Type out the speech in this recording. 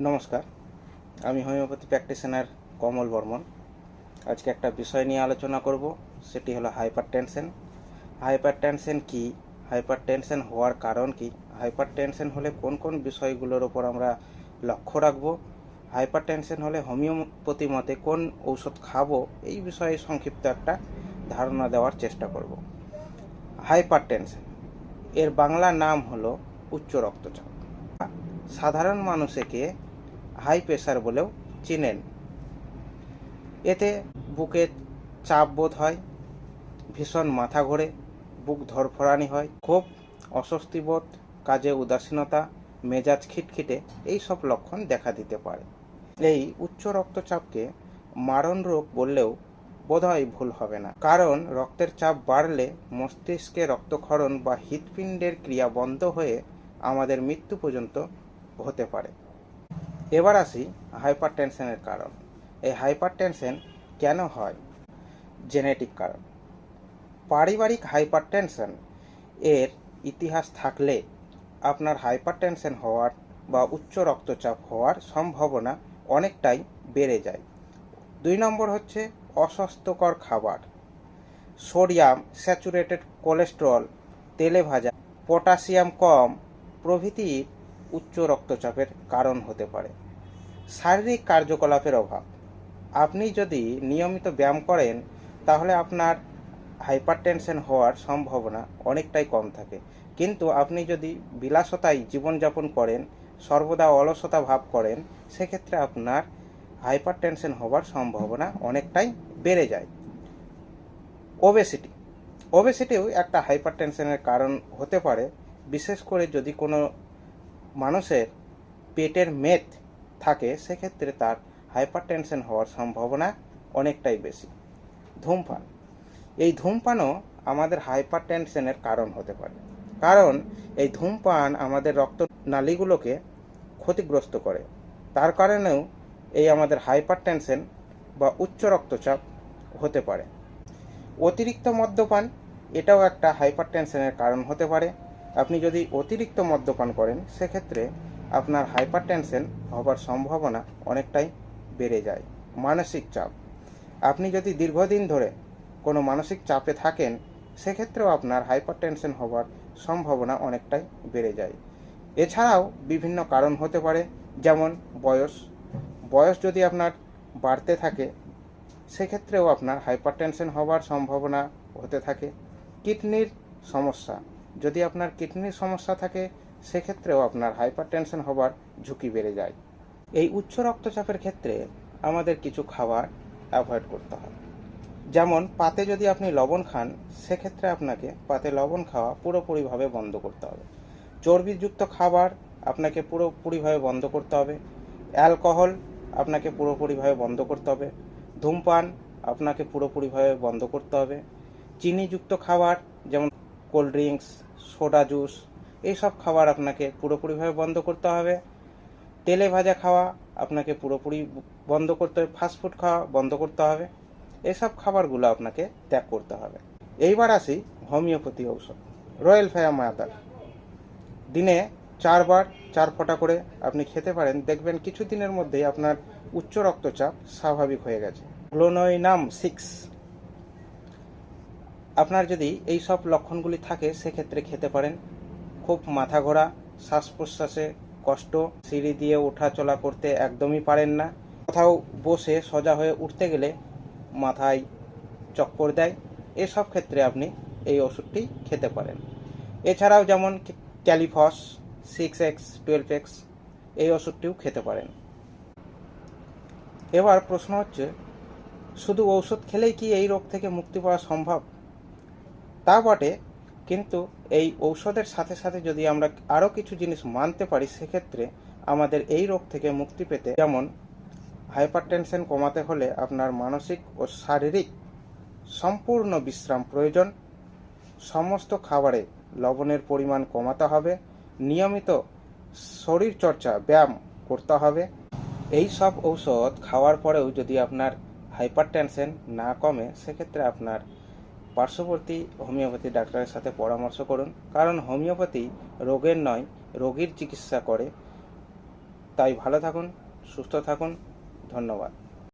নমস্কার। আমি homeopathy practitioner কমল বর্মন। আজকে একটা বিষয় নিয়ে আলোচনা করব, সেটি হলো হাইপার টেনশন হাইপার টেনশন কী? হাইপার টেনশন হওয়ার কারণ কি? হাইপার টেনশন হলে কোন কোন বিষয়গুলোর ওপর আমরা লক্ষ্য রাখব? হাইপার টেনশন হলে হোমিওপ্যাথি মতে কোন ঔষধ খাব? এই বিষয়ে সংক্ষিপ্ত একটা ধারণা দেওয়ার চেষ্টা করব। হাইপার টেনশন এর বাংলা নাম হলো উচ্চ রক্তচাপ। সাধারণ মানুষকে হাই প্রেশার বলেও চিনেন। এতে বুকে চাপ বোধ হয়, ভীষণ মাথা ঘোরে, বুক ধরফরানি হয় খুব অস্বস্তি বোধ, কাজে উদাসীনতা, মেজাজ খিটখিটে এই সব লক্ষণ দেখা দিতে পারে। এই উচ্চ রক্তচাপকে মারণ রোগ বললেও বোধহয় ভুল হবে না। কারণ রক্তের চাপ বাড়লে মস্তিষ্কে রক্তক্ষরণ বা হৃৎপিণ্ডের ক্রিয়া বন্ধ হয়ে আমাদের মৃত্যু পর্যন্ত হতে পারে। এবার আসি হাইপার টেনশনের কারণ। এই হাইপার টেনশন কেন হয়? জেনেটিক কারণ। পারিবারিক হাইপার টেনশন এর ইতিহাস থাকলে আপনার হাইপার টেনশন হওয়ার বা উচ্চ রক্তচাপ হওয়ার সম্ভাবনা অনেকটাই বেড়ে যায়। দুই নম্বর হচ্ছে অস্বাস্থ্যকর খাবার। সোডিয়াম স্যাচুরেটেড কোলেস্টেরল, তেলে ভাজা, পটাশিয়াম কম প্রভৃতি উচ্চ রক্তচাপের কারণ হতে পারে। শারীরিক কার্যকলাপের অভাব। আপনি যদি নিয়মিত ব্যায়াম করেন, তাহলে আপনার হাইপারটেনশন হওয়ার সম্ভাবনা অনেকটাই কম থাকে। কিন্তু আপনি যদি বিলাসতায় জীবনযাপন করেন, সর্বদা অলসতা ভাব করেন, সেক্ষেত্রে আপনার হাইপারটেনশন হওয়ার সম্ভাবনা অনেকটাই বেড়ে যায়। ওবেসিটি। ওবেসিটিও একটা হাইপারটেনশনের কারণ হতে পারে। বিশেষ করে যদি কোনো মানুষের পেটের মেদ থাকে, সেক্ষেত্রে তার হাইপারটেনশন হওয়ার সম্ভাবনা অনেকটাই বেশি। ধূমপান। এই ধূমপানও আমাদের হাইপার টেনশনের কারণ হতে পারে। কারণ এই ধূমপান আমাদের রক্ত নালীগুলোকে ক্ষতিগ্রস্ত করে। তার কারণেও এই আমাদের হাইপার টেনশন বা উচ্চ রক্তচাপ হতে পারে। অতিরিক্ত মদ্যপান, এটাও একটা হাইপার টেনশনের কারণ হতে পারে। আপনি যদি অতিরিক্ত মদ্যপান করেন, সেক্ষেত্রে আপনার হাইপার টেনশন হবার সম্ভাবনা অনেকটাই বেড়ে যায়, মানসিক চাপ। আপনি যদি দীর্ঘদিন ধরে কোনো মানসিক চাপে থাকেন, সেক্ষেত্রেও আপনার হাইপার টেনশন হবার সম্ভাবনা অনেকটাই বেড়ে যায়। এছাড়াও বিভিন্ন কারণ হতে পারে, যেমন বয়স। বয়স যদি আপনার বাড়তে থাকে, সেক্ষেত্রেও আপনার হাইপার টেনশন হবার সম্ভাবনা হতে থাকে। কিডনির সমস্যা। যদি আপনার কিডনির সমস্যা থাকে, সেক্ষেত্রেও আপনার হাইপার টেনশন হবার ঝুঁকি বেড়ে যায়। এই উচ্চ রক্তচাপের ক্ষেত্রে আমাদের কিছু খাবার অ্যাভয়েড করতে হয়। যেমন, পাতে যদি আপনি লবণ খান, সেক্ষেত্রে আপনাকে পাতে লবণ খাওয়া পুরোপুরিভাবে বন্ধ করতে হবে। চর্বিযুক্ত খাবার আপনাকে পুরোপুরিভাবে বন্ধ করতে হবে। অ্যালকোহল আপনাকে পুরোপুরিভাবে বন্ধ করতে হবে। ধূমপান আপনাকে পুরোপুরিভাবে বন্ধ করতে হবে। চিনিযুক্ত খাবার, যেমন কোল্ড ড্রিঙ্কস সোডা জুস এইসব খাবার আপনাকে পুরোপুরিভাবে বন্ধ করতে হবে। তেলে ভাজা খাওয়া আপনাকে পুরোপুরি বন্ধ করতে হবে ফাস্টফুড খাওয়া বন্ধ করতে হবে। এসব খাবারগুলো আপনাকে ত্যাগ করতে হবে। এইবার আসি হোমিওপ্যাথি ঔষধ রয়্যাল ফ্যামাতার দিনে চারবার চার ফোঁটা করে আপনি খেতে পারেন, দেখবেন কিছু দিনের মধ্যেই আপনার উচ্চ রক্তচাপ স্বাভাবিক হয়ে গেছে। গ্লোনোইনাম সিক্স আপনার যদি এই সব লক্ষণগুলি থাকে, সেক্ষেত্রে খেতে পারেন। খুব মাথা ঘোরা, শ্বাস প্রশ্বাসে কষ্ট, সিঁড়ি দিয়ে ওঠা চলা করতে একদমই পারেন না। কোথাও বসে সোজা হয়ে উঠতে গেলে মাথায় চক্কর দেয়। এসব ক্ষেত্রে আপনি এই ওষুধটি খেতে পারেন। এছাড়াও যেমন ক্যালিফস, সিক্স এক্স, টুয়েলভ এক্স, এই ওষুধটিও খেতে পারেন। এবার প্রশ্ন হচ্ছে, শুধু ঔষধ খেলেই কি এই রোগ থেকে মুক্তি পাওয়া সম্ভব? তা বটে, কিন্তু এই ঔষধের সাথে সাথে যদি আমরা আরও কিছু জিনিস মানতে পারি, সেক্ষেত্রে আমাদের এই রোগ থেকে মুক্তি পেতে, যেমন হাইপারটেনশন কমাতে হলে আপনার মানসিক ও শারীরিক সম্পূর্ণ বিশ্রাম প্রয়োজন। সমস্ত খাবারে লবণের পরিমাণ কমাতে হবে। নিয়মিত শরীর চর্চা ব্যায়াম করতে হবে। এই সব ঔষধ খাওয়ার পরেও যদি আপনার হাইপারটেনশন না কমে, সেক্ষেত্রে আপনার পার্শ্ববর্তী হোমিওপ্যাথি ডাক্তারের সাথে পরামর্শ করুন। কারণ হোমিওপ্যাথি রোগের নয়, রোগীর চিকিৎসা করে। তাই ভালো থাকুন, সুস্থ থাকুন। ধন্যবাদ।